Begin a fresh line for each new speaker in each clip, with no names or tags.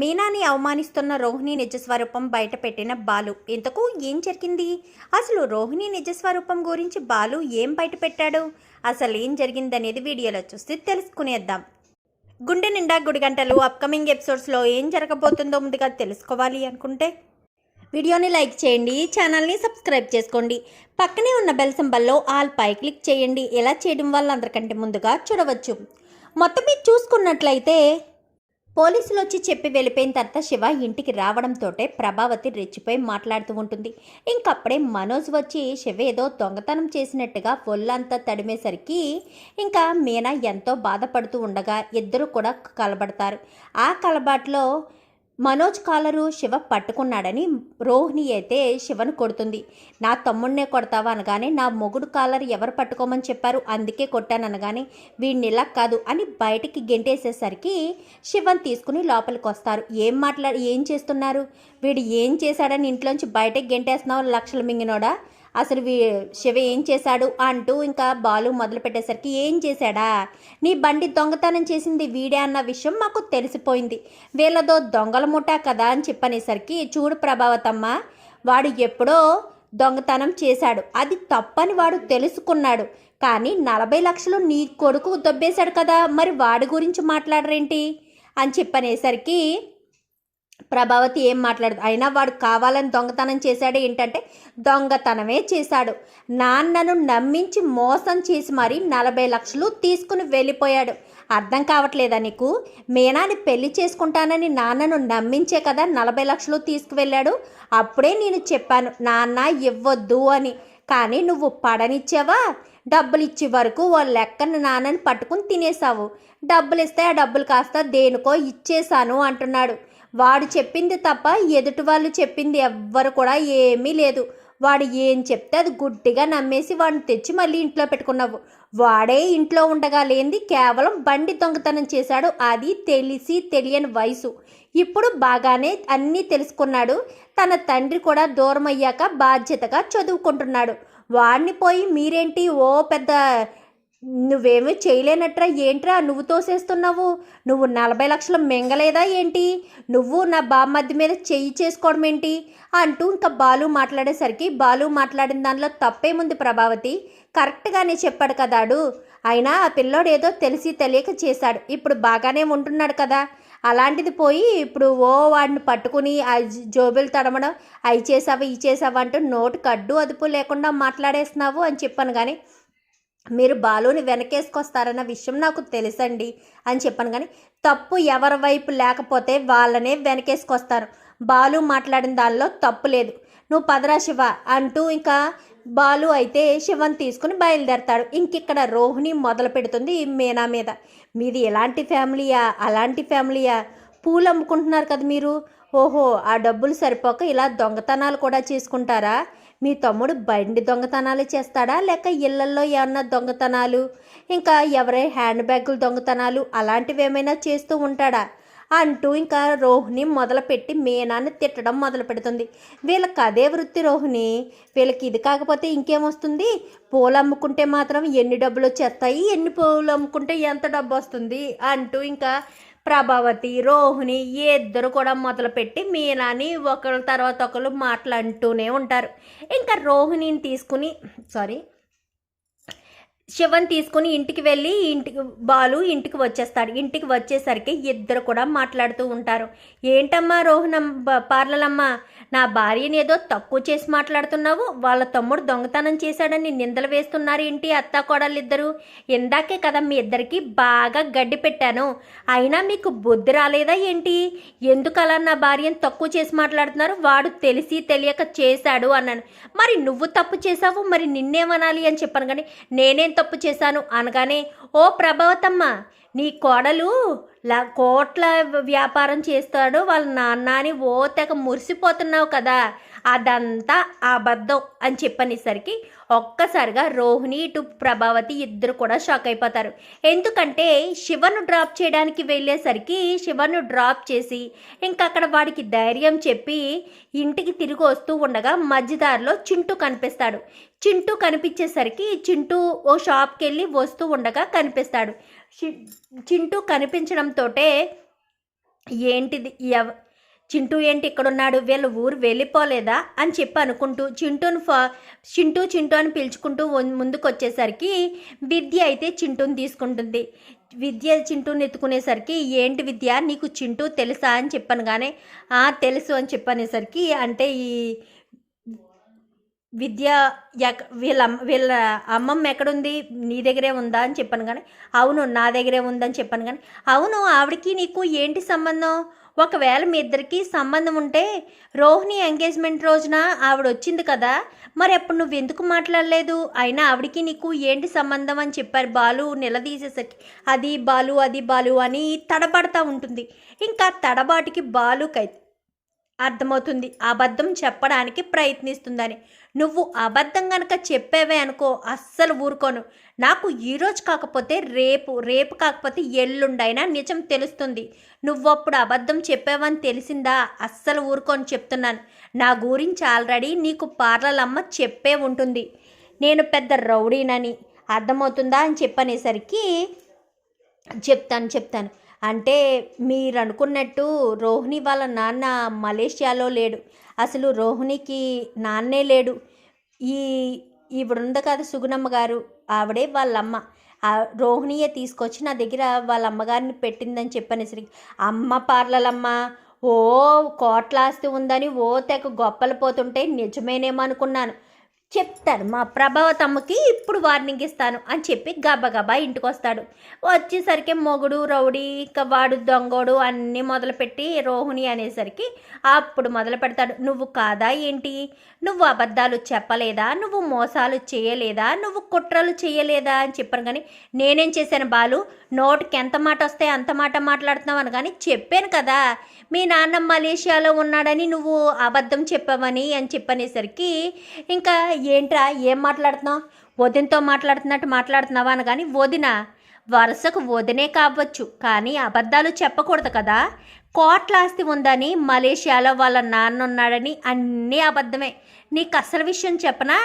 మీనాని అవమానిస్తున్న రోహిణి నిజస్వరూపం బయటపెట్టిన బాలు. ఇంతకు ఏం జరిగింది? అసలు రోహిణి నిజస్వరూపం గురించి బాలు ఏం బయటపెట్టాడు? అసలు ఏం జరిగిందనేది వీడియోలో చూసి తెలుసుకునేద్దాం. గుండె నిండా గుడిగంటలు అప్కమింగ్ ఎపిసోడ్స్లో ఏం జరగబోతుందో ముందుగా తెలుసుకోవాలి అనుకుంటే వీడియోని లైక్ చేయండి ఛానల్ని సబ్స్క్రైబ్ చేసుకోండి. పక్కనే ఉన్న బెల్ సింబల్లో ఆల్ పై క్లిక్ చేయండి. ఇలా చేయడం వల్ల అందరికంటే ముందుగా చూడవచ్చు. మొత్తం మీద చూసుకున్నట్లయితే పోలీసులు వచ్చి చెప్పి వెళ్ళిపోయిన తర్వాత శివ ఇంటికి రావడంతోటే ప్రభావతి రెచ్చిపోయి మాట్లాడుతూ ఉంటుంది. ఇంకప్పుడే మనోజ్ వచ్చి శివ ఏదో దొంగతనం చేసినట్టుగా ఒళ్ళంతా తడిమేసరికి ఇంకా మీనా ఎంతో బాధపడుతూ ఉండగా ఇద్దరు కూడా కలబడతారు. ఆ కలబాట్లో మనోజ్ కాలరు శివ పట్టుకున్నాడని రోహిణి అయితే శివను కొడుతుంది. నా తమ్ముడినే కొడతావా అనగానే నా మొగుడు కాలర్ ఎవరు పట్టుకోమని చెప్పారు? అందుకే కొట్టాను అనగానే వీడిని ఇలా కాదు అని బయటికి గెంటేసేసరికి శివన్ తీసుకుని లోపలికి వస్తారు. ఏం మాట్లాడి ఏం చేస్తున్నారు? వీడు ఏం చేశాడని ఇంట్లోంచి బయటకు గెంటేస్తున్నావు లక్షలు మింగినోడా? అసలు శివ ఏం చేశాడు అంటూ ఇంకా బాలు మొదలు పెట్టేసరికి ఏం చేశాడా? నీ బండి దొంగతనం చేసింది వీడే అన్న విషయం మాకు తెలిసిపోయింది. వీళ్ళదో దొంగల ముఠా కదా అని చెప్పనేసరికి చూడు ప్రభావతమ్మ వాడు ఎప్పుడో దొంగతనం చేశాడు. అది తప్పని వాడు తెలుసుకున్నాడు. కానీ నలభై లక్షలు నీ కొడుకు దొబ్బేశాడు కదా మరి వాడి గురించి మాట్లాడరేంటి? అని చెప్పనేసరికి ప్రభావతి ఏం మాట్లాడదు. అయినా వాడు కావాలని దొంగతనం చేశాడు ఏంటంటే దొంగతనమే చేశాడు. నాన్నను నమ్మించి మోసం చేసి మరీ నలభై లక్షలు తీసుకుని వెళ్ళిపోయాడు. అర్థం కావట్లేదా నీకు? మీనాని పెళ్ళి చేసుకుంటానని నాన్నను నమ్మించే కదా నలభై లక్షలు తీసుకువెళ్ళాడు? అప్పుడే నేను చెప్పాను నాన్న ఇవ్వద్దు అని. కానీ నువ్వు పడనిచ్చావా? డబ్బులు ఇచ్చే వరకు వాళ్ళ లెక్కన నాన్నని పట్టుకుని తినేసావు డబ్బులు ఇస్తే ఆ డబ్బులు కాస్త దేనికో ఇచ్చేశాను అంటున్నాడు. వాడు చెప్పింది తప్ప ఎదుటి వాళ్ళు చెప్పింది ఎవ్వరు కూడా ఏమీ లేదు. వాడు ఏం చెప్తే అది గుడ్డిగా నమ్మేసి వాడిని తెచ్చి మళ్ళీ ఇంట్లో పెట్టుకున్నావు. వాడే ఇంట్లో ఉండగా లేనిది కేవలం బండి దొంగతనం చేశాడు. అది తెలిసి తెలియని వయసు. ఇప్పుడు బాగానే అన్నీ తెలుసుకున్నాడు. తన తండ్రి కూడా దూరం అయ్యాక బాధ్యతగా చదువుకుంటున్నాడు. వాడిని పోయి మీరేంటి ఓ పెద్ద నువ్వేమీ చేయలేనట్రా ఏంట్రా నువ్వు తోసేస్తున్నావు? నువ్వు నలభై లక్షలు మింగలేదా ఏంటి? నువ్వు నా బామ్మద్ది మీద చెయ్యి చేసుకోవడం ఏంటి? అంటూ ఇంకా బాలు మాట్లాడేసరికి బాలు మాట్లాడిన దానిలో తప్పేముంది ప్రభావతి? కరెక్ట్గానే చెప్పాడు కదాడు అయినా ఆ పిల్లోడు ఏదో తెలిసి తెలియక చేశాడు. ఇప్పుడు బాగానే ఉంటున్నాడు కదా. అలాంటిది పోయి ఇప్పుడు ఓ వాడిని పట్టుకుని ఆ జోబులు తడమడం అవి చేసావా ఈ చేసావా అంటూ నోటు కడ్డు అదుపు లేకుండా మాట్లాడేస్తున్నావు అని చెప్పాను కానీ మీరు బాలుని వెనకేసుకొస్తారన్న విషయం నాకు తెలుసండి అని చెప్పాను కానీ తప్పు ఎవరి వైపు లేకపోతే వాళ్ళనే వెనకేసుకొస్తారు. బాలు మాట్లాడిన దానిలో తప్పు లేదు. నువ్వు పదరా శివ అంటూ ఇంకా బాలు అయితే శివన్ తీసుకుని బయలుదేరతాడు. ఇంకిక్కడ రోహిణి మొదలు పెడుతుంది మీనా మీద. మీది ఎలాంటి ఫ్యామిలీయా? అలాంటి ఫ్యామిలీయా? పూలు అమ్ముకుంటున్నారు కదా మీరు? ఓహో ఆ డబ్బులు సరిపోక ఇలా దొంగతనాలు కూడా చేసుకుంటారా? మీ తమ్ముడు బండి దొంగతనాలు చేస్తాడా? లేక ఇళ్ళల్లో ఏమన్నా దొంగతనాలు? ఇంకా ఎవరై హ్యాండ్ బ్యాగులు దొంగతనాలు అలాంటివి ఏమైనా చేస్తూ ఉంటాడా? అంటూ ఇంకా రోహిణి మొదలుపెట్టి మీనాన్ని తిట్టడం మొదలు పెడుతుంది వీళ్ళకి అదే వృత్తి రోహిణి? వీళ్ళకి ఇది కాకపోతే ఇంకేమొస్తుంది? పూలు అమ్ముకుంటే మాత్రం ఎన్ని డబ్బులు వచ్చేస్తాయి? ఎన్ని పూలు అమ్ముకుంటే ఎంత డబ్బు వస్తుంది? అంటూ ఇంకా ప్రభావతి రోహిణి ఈ ఇద్దరు కూడా మొదలుపెట్టి మీనాని ఒకరి తర్వాత ఒకరు మాట్లాడుతూనే ఉంటారు. ఇంకా రోహిణిని తీసుకుని సారీ శివన్ తీసుకుని ఇంటికి వెళ్ళి ఇంటికి బాలు ఇంటికి వచ్చేస్తాడు. ఇంటికి వచ్చేసరికి ఇద్దరు కూడా మాట్లాడుతూ ఉంటారు. ఏంటమ్మా రోహనం పార్లలమ్మ నా భార్యని ఏదో తక్కువ చేసి మాట్లాడుతున్నావు. వాళ్ళ తమ్ముడు దొంగతనం చేశాడని నిందలు వేస్తున్నారు ఏంటి అత్త కోడలిద్దరు ఇందాకే కదా మీ ఇద్దరికి బాగా గడ్డి పెట్టాను. అయినా మీకు బుద్ధి రాలేదా ఏంటి? ఎందుకు అలా నా భార్యను తక్కువ చేసి మాట్లాడుతున్నారు? వాడు తెలిసి తెలియక చేశాడు అన్నాను. మరి నువ్వు తప్పు చేశావు. మరి నిన్నేమనాలి అని చెప్పాను కానీ నేనేం తప్పు చేశాను అనగానే ఓ ప్రభావతమ్మ నీ కోడలు కోట్ల వ్యాపారం చేస్తాడు వాళ్ళ నాన్న అని ఓ తెగ మురిసిపోతున్నావు కదా. అదంతా అబద్ధం అని చెప్పనేసరికి ఒక్కసారిగా రోహిణి ఇటు ప్రభావతి ఇద్దరు కూడా షాక్ అయిపోతారు. ఎందుకంటే శివను డ్రాప్ చేయడానికి వెళ్ళేసరికి శివను డ్రాప్ చేసి ఇంకా అక్కడ వాడికి ధైర్యం చెప్పి ఇంటికి తిరిగి వస్తూ ఉండగా మధ్యదారిలో చింటూ కనిపిస్తాడు. చింటూ కనిపించేసరికి చింటూ ఓ షాప్కి వెళ్ళి వస్తూ ఉండగా కనిపిస్తాడు. చింటూ కనిపించడంతో ఏంటిది ఎవ చింటూ ఏంటి ఇక్కడున్నాడు? వీళ్ళ ఊరు వెళ్ళిపోలేదా? అని చెప్పి అనుకుంటూ చింటూను ఫా చింటూ చింటూ అని పిలుచుకుంటూ ముందుకొచ్చేసరికి విద్య అయితే చింటూని తీసుకుంటుంది. విద్య చింటూని ఎత్తుకునేసరికి ఏంటి విద్య? నీకు చింటూ తెలుసా అని చెప్పాను కానీ "ఆ, తెలుసు అని చెప్పనేసరికి అంటే ఈ విద్య ఎక్ వీళ్ళ వీళ్ళ అమ్మమ్మ ఎక్కడుంది? నీ దగ్గరే ఉందా అని చెప్పాను కానీ అవును నా దగ్గరే ఉందని చెప్పాను కానీ అవును ఆవిడకి నీకు ఏంటి సంబంధం? ఒకవేళ మీ ఇద్దరికి సంబంధం ఉంటే రోహిణి ఎంగేజ్మెంట్ రోజున ఆవిడ వచ్చింది కదా మరి అప్పుడు నువ్వు ఎందుకు మాట్లాడలేదు? అయినా ఆవిడకి నీకు ఏంటి సంబంధం అని చెప్పారు బాలు నిలదీసేసరికి. అది బాలు అది బాలు అని తడబడతా ఉంటుంది. ఇంకా తడబాటుకి బాలుకైతే అర్థమవుతుంది. అబద్ధం చెప్పడానికి ప్రయత్నిస్తుందని. నువ్వు అబద్ధం గనక చెప్పేవే అనుకో అస్సలు ఊరుకోను. నాకు ఈరోజు కాకపోతే రేపు రేపు కాకపోతే ఎల్లుండైనా నిజం తెలుస్తుంది. నువ్వప్పుడు అబద్ధం చెప్పావని తెలిసిందా? అస్సలు ఊరుకొని చెప్తున్నాను. నా గురించి ఆల్రెడీ నీకు పార్లలమ్మ చెప్పే ఉంటుంది. నేను పెద్ద రౌడీనని. అర్థమవుతుందా అని చెప్పనేసరికి చెప్తాను చెప్తాను. అంటే మీరు అనుకున్నట్టు రోహిణి వాళ్ళ నాన్న మలేషియాలో లేడు. అసలు రోహిణికి నాన్నే లేడు. ఈ ఈవిడుంది కదా సుగుణమ్మ గారు. ఆవిడే వాళ్ళమ్మ. ఆ రోహిణియే తీసుకొచ్చి నా దగ్గర వాళ్ళ అమ్మగారిని పెట్టిందని చెప్పనేసరికి అమ్మ పార్లలమ్మ ఓ కోట్ల ఆస్తి ఉందని ఓ తెగ గొప్పలు పోతుంటే నిజమేనేమో అనుకున్నాను. చెప్తాను మా ప్రభావతమ్మకి ఇప్పుడు వార్నింగ్ ఇస్తాను అని చెప్పి గబగబా ఇంటికి వస్తాడు వచ్చేసరికి మొగుడు రౌడీ ఇంకా వాడు దొంగోడు అన్నీ మొదలుపెట్టి రోహిణి అనేసరికి అప్పుడు మొదలు పెడతాడు. నువ్వు కాదా ఏంటి? నువ్వు అబద్ధాలు చెప్పలేదా? నువ్వు మోసాలు చేయలేదా? నువ్వు కుట్రలు చేయలేదా? అని చెప్పాను కానీ నేనేం చేశాను బాలు? నోటికి ఎంత మాట వస్తే అంత మాట మాట్లాడుతున్నావు అని కానీ చెప్పాను కదా. మీ నాన్న మలేషియాలో ఉన్నాడని నువ్వు అబద్ధం చెప్పావని అని చెప్పనేసరికి ఇంకా ఏంట్రా? ఏం మాట్లాడుతున్నావు? వదినతో మాట్లాడుతున్నట్టు మాట్లాడుతున్నావా అని కానీ వదిన వరుసకు వదినే కావచ్చు కానీ అబద్ధాలు చెప్పకూడదు కదా. కోట్లాస్తి ఉందని మలేషియాలో వాళ్ళ నాన్న ఉన్నాడని అన్నీ అబద్ధమే. నీకు అసలు విషయం చెప్పనా?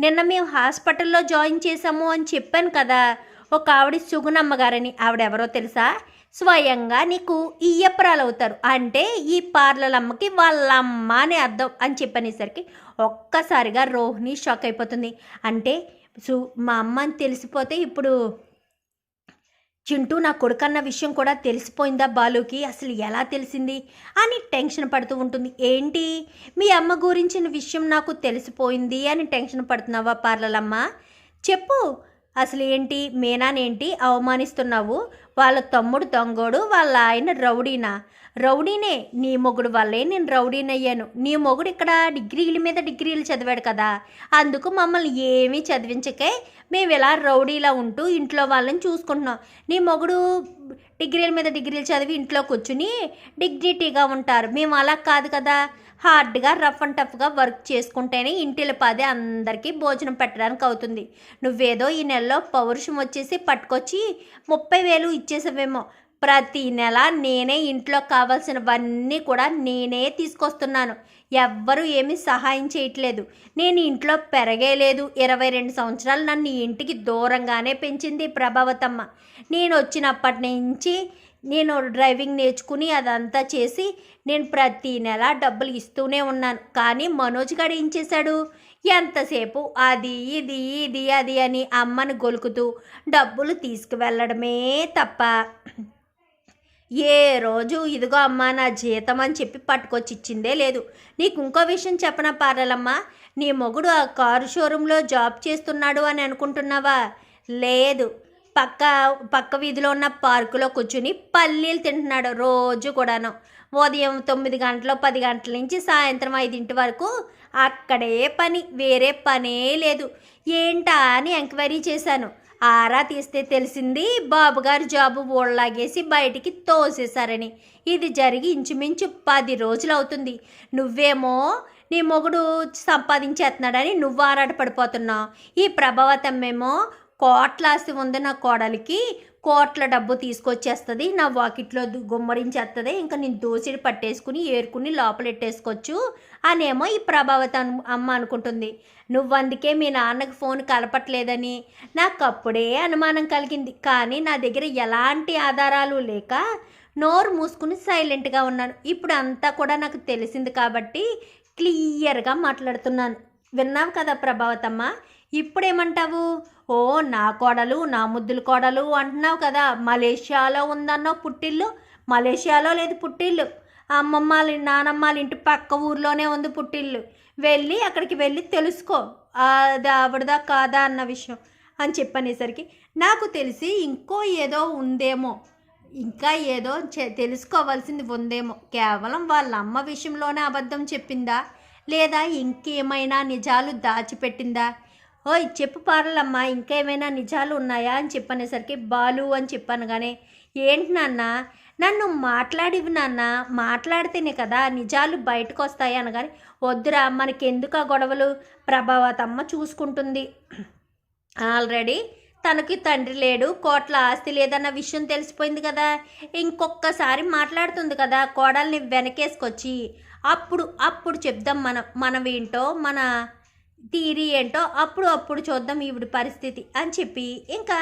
నిన్న మేము హాస్పిటల్లో జాయిన్ చేసాము అని చెప్పాను కదా ఒక ఆవిడ సుగుణమ్మ గారని. ఆవిడెవరో తెలుసా? స్వయంగా నీకు ఇయ్యప్పరాలు అవుతారు అంటే ఈ పార్లలమ్మకి వాళ్ళమ్మ అని అర్థం అని చెప్పనేసరికి ఒక్కసారిగా రోహిణి షాక్ అయిపోతుంది. అంటే సు మా అమ్మ అని తెలిసిపోతే ఇప్పుడు చింటూ నా కొడుకన్న విషయం కూడా తెలిసిపోయిందా బాలుకి? అసలు ఎలా తెలిసింది? అని టెన్షన్ పడుతూ ఉంటుంది. ఏంటి? మీ అమ్మ గురించిన విషయం నాకు తెలిసిపోయింది అని టెన్షన్ పడుతున్నావా పార్లలమ్మ? చెప్పు. అసలు ఏంటి? మీనానేంటి? అవమానిస్తున్నావు? వాళ్ళ తమ్ముడు దొంగోడు? వాళ్ళ ఆయన రౌడీనా? రౌడీనే నీ మొగుడు వల్లే నేను రౌడీనయ్యాను. నీ మొగుడు ఇక్కడ డిగ్రీల మీద డిగ్రీలు చదివాడు కదా. అందుకు మమ్మల్ని ఏమీ చదివించకే మేము ఇలా రౌడీలా ఉంటూ ఇంట్లో వాళ్ళని చూసుకుంటున్నాం. నీ మొగుడు డిగ్రీల మీద డిగ్రీలు చదివి ఇంట్లో కూర్చుని డిగ్నిటీగా ఉంటారు. మేము అలా కాదు కదా. హార్డ్గా రఫ్ అండ్ టఫ్గా వర్క్ చేసుకుంటేనే ఇంటిల పదే అందరికీ భోజనం పెట్టడానికి అవుతుంది. నువ్వేదో ఈ నెలలో పౌరుషం వచ్చేసి పట్టుకొచ్చి ముప్పై వేలు ఇచ్చేసావేమో. ప్రతి నెల నేనే ఇంట్లో కావాల్సినవన్నీ కూడా నేనే తీసుకొస్తున్నాను. ఎవ్వరూ ఏమీ సహాయం చేయట్లేదు. నేను ఇంట్లో పెరగలేదు ఇరవై రెండు సంవత్సరాలు నన్ను ఇంటికి దూరంగానే పెంచింది ప్రభావతమ్మ. నేను వచ్చినప్పటి నుంచి నేను డ్రైవింగ్ నేర్చుకుని అదంతా చేసి నేను ప్రతి నెల డబ్బులు ఇస్తూనే ఉన్నాను. కానీ మనోజ్ గారు ఏం చేశాడు? ఎంతసేపు అది ఇది ఇది అది అని అమ్మని గొలుకుతూ డబ్బులు తీసుకువెళ్ళడమే తప్ప ఏ రోజు ఇదిగో అమ్మా నా జీతం అని చెప్పి పట్టుకొచ్చి ఇచ్చిందే లేదు. నీకు ఇంకో విషయం చెప్పనా పార్లలమ్మా నీ మొగుడు ఆ కారు షోరూంలో జాబ్ చేస్తున్నాడు అని అనుకుంటున్నావా? లేదు. పక్క పక్క వీధిలో ఉన్న పార్కులో కూర్చుని పల్లీలు తింటున్నాడు రోజు కూడాను. ఉదయం తొమ్మిది గంటల పది గంటల నుంచి సాయంత్రం ఐదింటి వరకు అక్కడే పని వేరే పనే లేదు. ఏంటా అని ఎంక్వైరీ చేశాను. ఆరా తీస్తే తెలిసింది బాబుగారు జాబు ఓళ్ళలాగేసి బయటికి తోసేశారని. ఇది జరిగి ఇంచుమించు పది రోజులు అవుతుంది నువ్వేమో నీ మొగుడు సంపాదించేస్తున్నాడని నువ్వు ఆరాటపడిపోతున్నావు. ఈ ప్రభావతమ్మేమో కోట్ల ఆస్తి ఉంది నా కోడలికి కోట్ల డబ్బు తీసుకొచ్చేస్తుంది. నా వాకిట్లో గుమ్మరించేస్తుంది ఇంకా నేను దోసిడి పట్టేసుకుని ఏరుకుని లోపలెట్టేసుకోవచ్చు అనేమో ఈ ప్రభావత అను- అమ్మ అనుకుంటుంది. నువ్వు అందుకే మీ నాన్నకు ఫోన్ కలపట్లేదని నాకు అప్పుడే అనుమానం కలిగింది. కానీ నా దగ్గర ఎలాంటి ఆధారాలు లేక నోరు మూసుకుని సైలెంట్గా ఉన్నాను. ఇప్పుడు అంతా కూడా నాకు తెలిసింది కాబట్టి క్లియర్గా మాట్లాడుతున్నాను. విన్నావు కదా ప్రభావతమ్మ? ఇప్పుడేమంటావు? ఓ నా కోడలు నా ముద్దుల కోడలు అంటున్నావు కదా. మలేషియాలో ఉందన్నో పుట్టిల్లు? మలేషియాలో లేదు పుట్టిల్లు. అమ్మమ్మ వాళ్ళ నానమ్మ వాళ్ళ ఇంటి పక్క ఊర్లోనే ఉంది పుట్టిల్లు. వెళ్ళి అక్కడికి వెళ్ళి తెలుసుకో. అది ఆవిడదా కాదా అన్న విషయం అని చెప్పనేసరికి నాకు తెలిసి ఇంకో ఏదో ఉందేమో. ఇంకా ఏదో చె- తెలుసుకోవాల్సింది ఉందేమో. కేవలం వాళ్ళ అమ్మ విషయంలోనే అబద్ధం చెప్పిందా? లేదా ఇంకేమైనా నిజాలు దాచిపెట్టిందా? ఓయ్ చెప్పు పారలమ్మా ఇంకేమైనా నిజాలు ఉన్నాయా అని చెప్పనేసరికి బాలు అని చెప్పాను కానీ ఏంటి నాన్న? నన్ను మాట్లాడివి నాన్న. మాట్లాడితేనే కదా నిజాలు బయటకు వస్తాయి అనగాని వద్దురా మనకెందుకు ఆ గొడవలు? ప్రభావతమ్మ చూసుకుంటుంది. ఆల్రెడీ తనకి తండ్రి లేడు. కోట్ల ఆస్తి లేదన్న విషయం తెలిసిపోయింది కదా. ఇంకొకసారి మాట్లాడుతుంది కదా కోడల్ని వెనకేసుకొచ్చి అప్పుడు అప్పుడు చెప్దాం మనం ఏంటో మన తీరి ఏంటో అప్పుడు అప్పుడు చూద్దాం ఈవిడ పరిస్థితి అని చెప్పి ఇంకా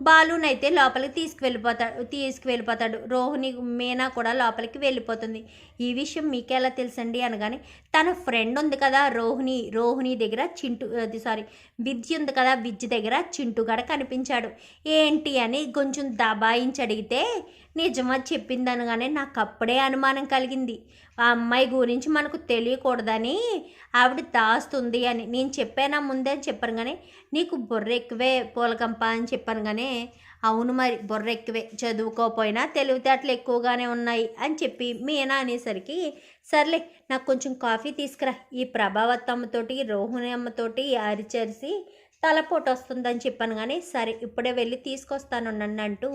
బాలునైతే లోపలికి తీసుకువెళ్ళిపోతాడు తీసుకువెళ్ళిపోతాడు. రోహిణి మీనా కూడా లోపలికి వెళ్ళిపోతుంది. ఈ విషయం మీకెలా తెలుసండి అనగానే తన ఫ్రెండ్ ఉంది కదా రోహిణి రోహిణి దగ్గర చింటు అది సారీ విద్య ఉంది కదా విద్య దగ్గర చింటుగాడ కనిపించాడు. ఏంటి అని కొంచెం దబాయించి అడిగితే నిజమా చెప్పింది అనగానే నాకు అప్పుడే అనుమానం కలిగింది. ఆ అమ్మాయి గురించి మనకు తెలియకూడదని ఆవిడ దాస్తుంది అని. నేను చెప్పానా ముందే అని చెప్పాను కానీ నీకు బుర్ర ఎక్కువే పూలకంప అని చెప్పాను కానీ అవును మరి బుర్ర ఎక్కువే చదువుకోపోయినా తెలివితేటలు ఎక్కువగానే ఉన్నాయి అని చెప్పి మీనా అనేసరికి సర్లే నాకు కొంచెం కాఫీ తీసుకురా. ఈ ప్రభావతమ్మతోటి రోహిణి అమ్మతోటి అరిచరిసి తలపోటు వస్తుందని చెప్పాను కానీ సరే ఇప్పుడే వెళ్ళి తీసుకొస్తాను నన్ను అంటూ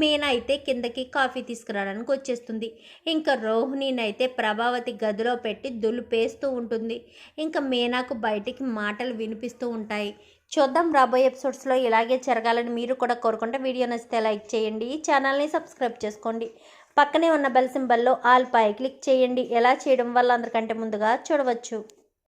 మీనా అయితే కిందకి కాఫీ తీసుకురావడానికి వచ్చేస్తుంది. ఇంకా రోహిణినైతే ప్రభావతి గదిలో పెట్టి దులిపేస్తూ ఉంటుంది. ఇంకా మీనాకు బయటికి మాటలు వినిపిస్తూ ఉంటాయి. చూద్దాం రాబోయే ఎపిసోడ్స్లో ఇలాగే జరగాలని మీరు కూడా కోరుకుంటే వీడియో నచ్చితే లైక్ చేయండి. ఈ ఛానల్ని సబ్స్క్రైబ్ చేసుకోండి. పక్కనే ఉన్న బెల్ సింబల్లో ఆల్ పై క్లిక్ చేయండి. ఎలా చేయడం వల్ల అందరికంటే ముందుగా చూడవచ్చు.